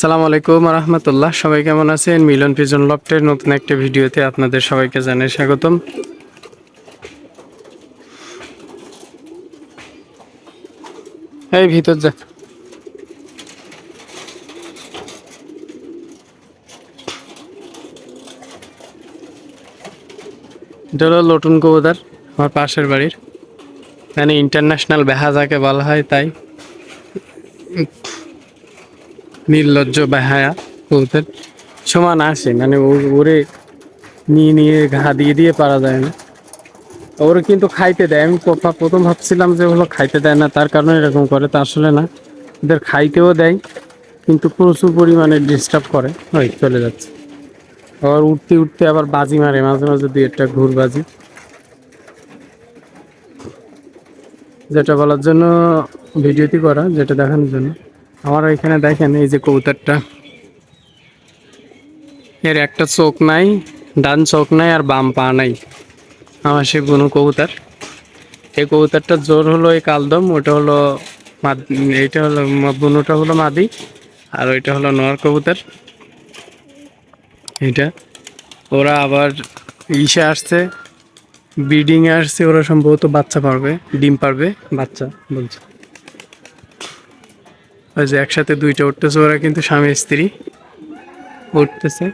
সালাম আলাইকুম রহমতুল্লাহ সবাই কেমন আছেন? মিলন পিজন লফটের নতুন একটা ভিডিওতে আপনাদের সবাইকে জানাই স্বাগতম। এই ভিতর যা এটা হলো লটুন কবুদার আমার পাশের বাড়ির। মানে ইন্টারন্যাশনাল বেহা যাকে বলা হয়, তাই। নির্লজ্জ বেহায়া কবুতর সমান আসে মানে ওরে নিয়ে নিয়ে ঘা দিয়ে দিয়ে পারা যায় না। ওরে কিন্তু খাইতে দেয়। আমি প্রথম- ভাবছিলাম যে হলো খাইতে দেয় না, তার কারণে এরকম করে, তা আসলে না। ওদের খাইতেও দেয়, কিন্তু প্রচুর পরিমাণে ডিস্টার্ব করে। ওই চলে যাচ্ছে। আবার উঠতে উঠতে আবার বাজি মারে, মাঝে মাঝে দুই একটা ঘুর বাজি। যেটা বলার জন্য ভিডিওটি করা, যেটা দেখানোর জন্য। আমার এখানে দেখেন এই যে কবুতরটা। এর একটা চোখ নাই, ডান চোখ নাই আর বাম পা নাই। আমার সে বুনু কবুতর। এই কবুতরটার জোর হলো এই কালদম, ওটা হলো এইটা হলো বুনুটা হলো মাদি, আর ওইটা হলো নর কবুতর। এটা ওরা আবার ইসে আসছে ব্রিডিংয়ে আসছে, ওরা সম্ভবত বাচ্চা পারবে, ডিম পারবে, বাচ্চা বলছে। ওই যে একসাথে দুইটা উঠতেছে, ওরা কিন্তু স্বামী স্ত্রী উঠতেছে।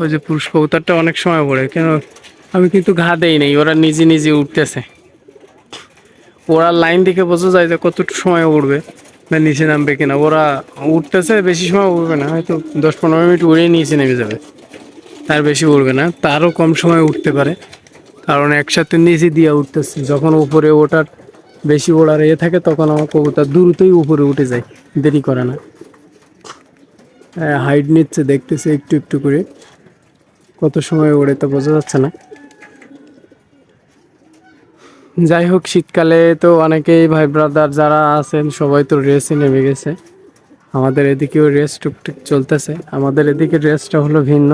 ওই যে পুরুষ কবুতরটা অনেক সময় পড়ে, কেন আমি কিন্তু ঘা দেই নাই, ওরা নিজে নিজে উঠতেছে। ওরা লাইন দেখে বোঝা যায় যে কতটুকু সময় উঠবে বা নিচে নামবে কিনা। ওরা উঠতেছে, বেশি সময় উঠবে না, হয়তো দশ পনেরো মিনিট উড়ে নিচে নেমে যাবে। তার বেশি উঠবে না, তারও কম সময় উঠতে পারে। কারণ একসাথে নিচে দিয়ে উঠতেছে, যখন উপরে ওঠার বেশি ওড়ার ইয়ে থাকে, তখন আমার কবুতর দ্রুতই উপরে উঠে যায়, দেরি করে না। হাইট নিচ্ছে, দেখতেছে একটু একটু করে। কত সময় ওড়ে তো বোঝা যাচ্ছে না। যাই হোক, শীতকালে তো অনেকেই ভাই ব্রাদার যারা আছেন, সবাই তো রেসে নেমে গেছে। আমাদের এদিকেও রেস টুকটুক চলতেছে। আমাদের এদিকে রেসটা হলো ভিন্ন।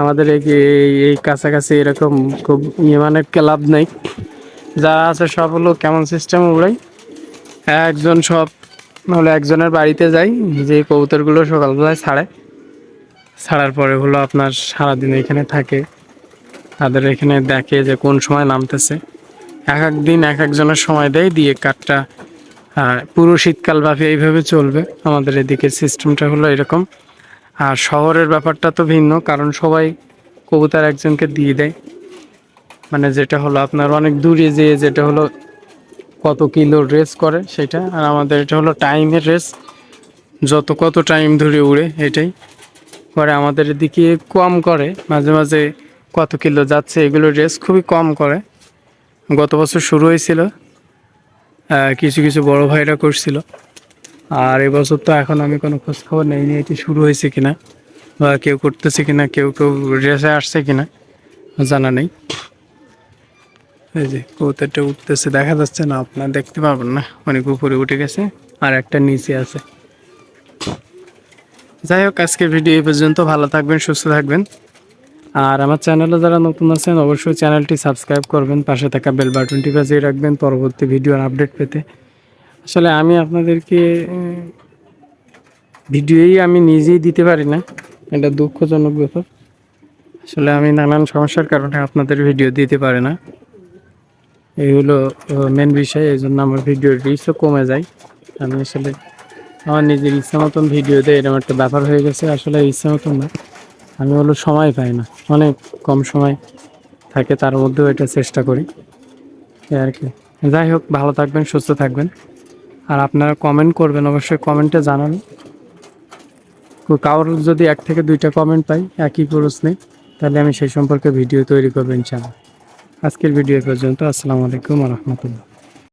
আমাদের এই কাছাকাছি এরকম খুব ইয়ে মানে ক্লাব নেই। যারা আছে সব হলো কেমন সিস্টেম উড়াই একজন সব হলো একজনের বাড়িতে যাই, যে কবুতরগুলো সকালবেলায় ছাড়ে। ছাড়ার পরে হলো আপনার সারাদিন এখানে থাকে। তাদের এখানে দেখে যে কোন সময় নামতেছে। এক এক দিন এক একজনের সময় দেয়, দিয়ে কাঠটা পুরো শীতকাল ব্যাপী এইভাবে চলবে। আমাদের এদিকে সিস্টেমটা হলো এরকম। আর শহরের ব্যাপারটা তো ভিন্ন, কারণ সবাই কবুতর একজনকে দিয়ে দেয়। মানে যেটা হলো আপনার অনেক দূরে যেয়ে যেটা হলো কত কিলো রেস করে সেটা, আর আমাদের এটা হলো টাইমের রেস। যত, কত টাইম ধরে উড়ে এটাই। পরে আমাদের এদিকে কম করে, মাঝে মাঝে কত কিলো যাচ্ছে এগুলো রেস খুবই কম করে। গত বছর শুরু হয়েছিল কিছু কিছু বড় ভাইরা করছিল। আর এবছর তো এখন আমি কোনো খোঁজ খবর নেইনি এটি শুরু হয়েছে কিনা, বা কেউ করতেছে কিনা, কেউ কেউ রেসে আসছে কিনা, জানা নেই। এই যে কবুতরটা উঠতেছে, দেখা যাচ্ছে না, আপনার দেখতে পারবেন না, অনেক উপরে উঠে গেছে আর একটা নিচে আছে। যাই হোক আজকে ভিডিও এই পর্যন্ত, ভালো থাকবেন, সুস্থ থাকবেন। আর আমার চ্যানেলে যারা নতুন আছেন, অবশ্যই চ্যানেলটি সাবস্ক্রাইব করবেন, পাশে থাকা বেল বাটনটি বাজিয়ে রাখবেন পরবর্তী ভিডিওর আপডেট পেতে। আসলে আমি আপনাদেরকে ভিডিওই আমি নিজেই দিতে পারি না, এটা দুঃখজনক ব্যাপার। আসলে আমি নানান সমস্যার কারণে আপনাদের ভিডিও দিতে পারি না। এই হলো মেন বিষয়, এই জন্য আমার ভিডিওর রিচও কমে যায়। আমি আসলে আমার নিজের ইচ্ছা মতন ভিডিও দেয় এরকম একটা ব্যাপার হয়ে গেছে, আসলে ইচ্ছা মতন না। আমি হলো সময় পাই না, অনেক কম সময় থাকে, তার মধ্যেও এটা চেষ্টা করি। আর কি। যাই হোক, ভালো থাকবেন, সুস্থ থাকবেন। আর আপনারা কমেন্ট করবেন, অবশ্যই কমেন্টে জানান কারোর যদি এক থেকে দুইটা কমেন্ট পাই, একই প্রশ্নে, তাহলে আমি সেই সম্পর্কে ভিডিও তৈরি করবেন ইনশাআল্লাহ। আজকের ভিডিও পর্যন্ত। আসসালামু আলাইকুম রহমতুল্লাহ।